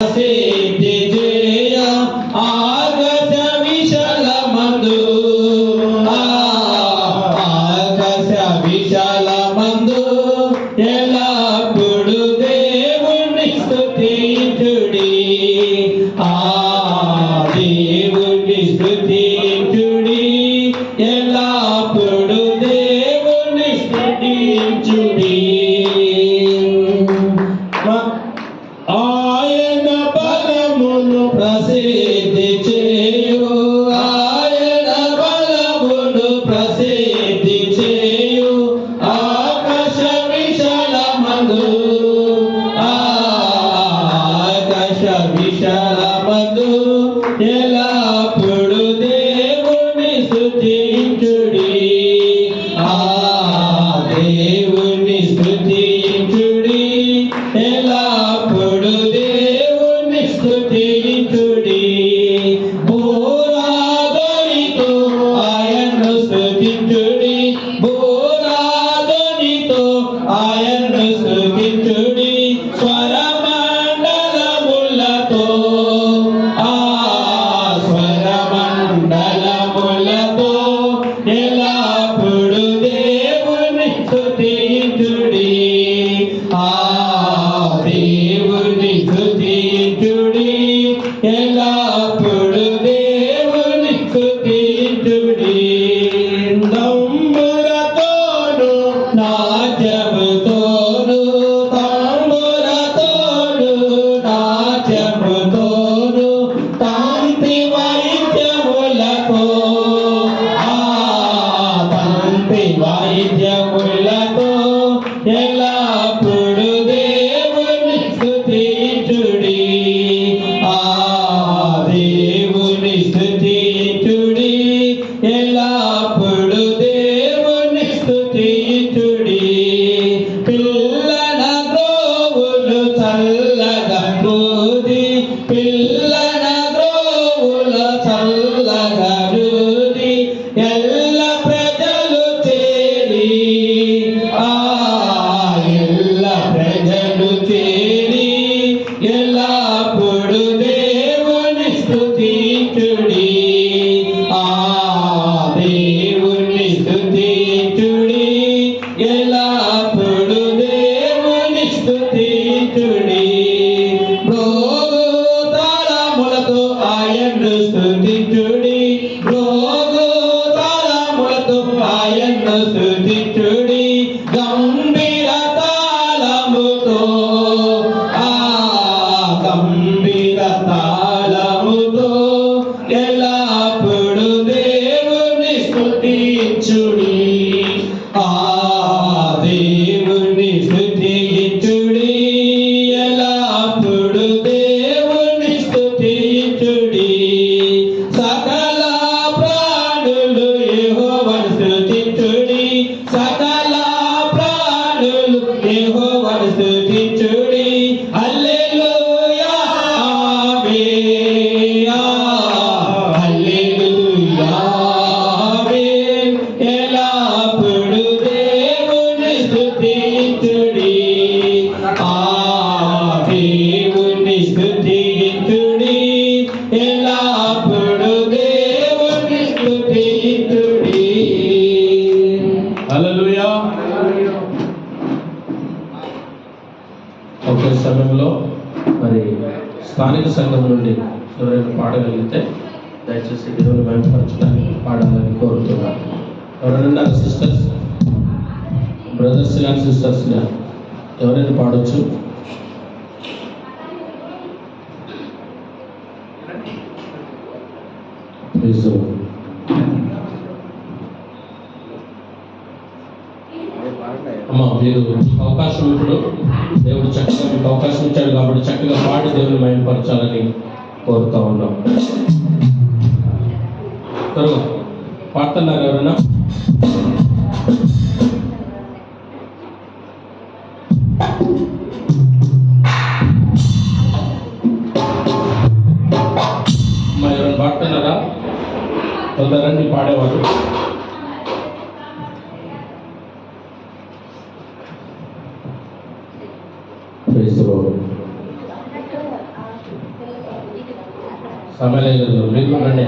sim is ఎవరైనా ಪಾಡೇವರು ಆಮೇಲೆ ಇದು ಮಿಲ್ಲು ಗಣ್ಯ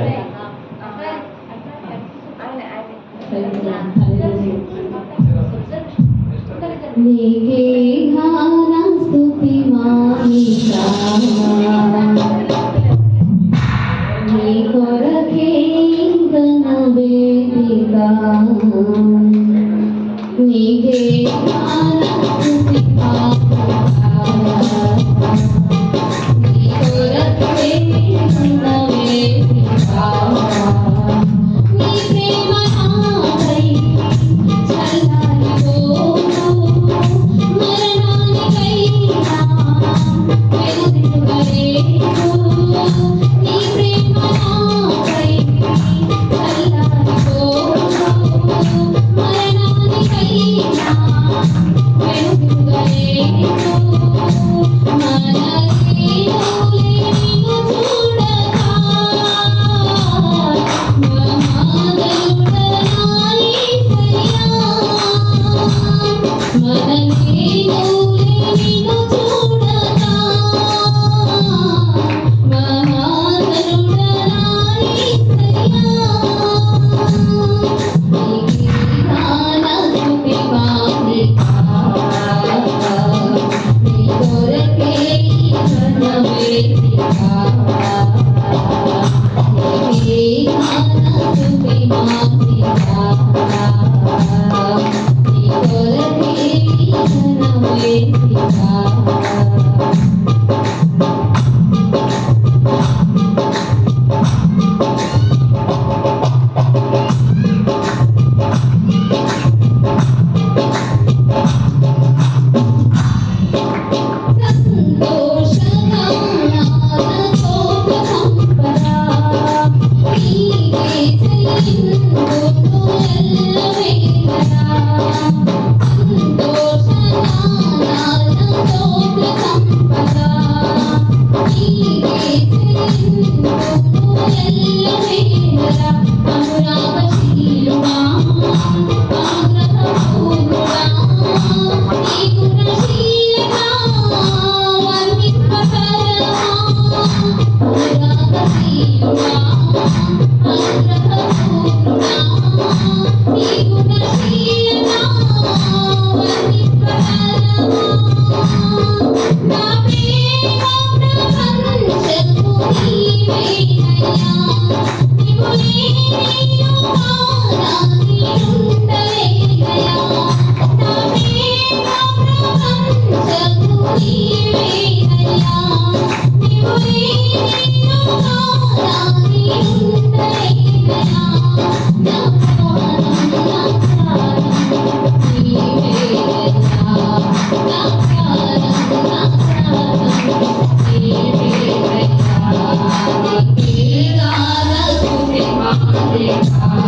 Amen.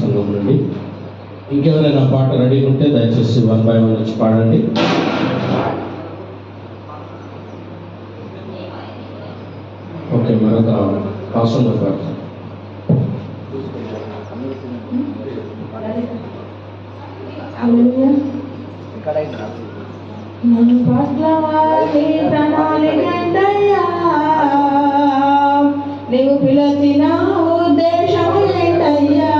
సంఘం నుండి ఇంకెవరైనా పాట రెడీ ఉంటే దయచేసి వన్ బై వన్ వచ్చి పాడండి. ఓకే మరొక అవసరం పాడతాం. నన్ను పట్ల నీ ప్రణాళికంటయ్యా నీవు పిలచిన 没什么人在意。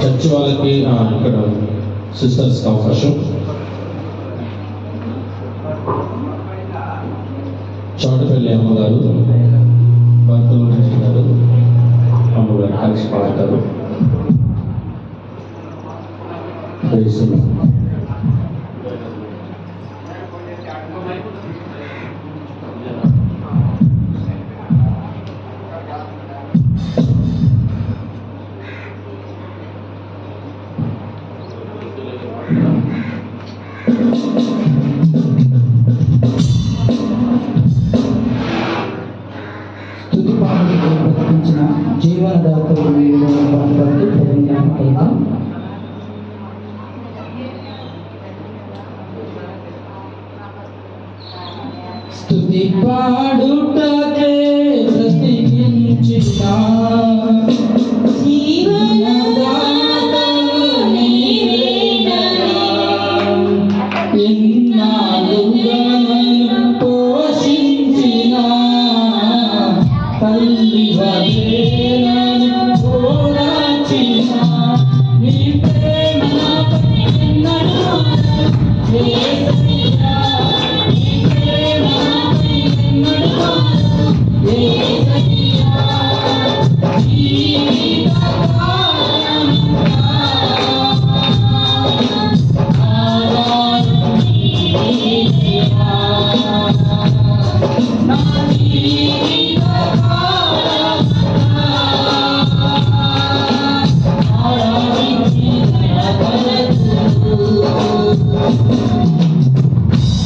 చర్చ్ వాళ్ళకి ఇక్కడ సిస్టర్స్ అవకాశం. చోటపల్లి అమ్మగారు భర్తలు గారు అమ్మగారు కలిసి పాడతారు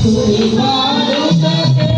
सुबा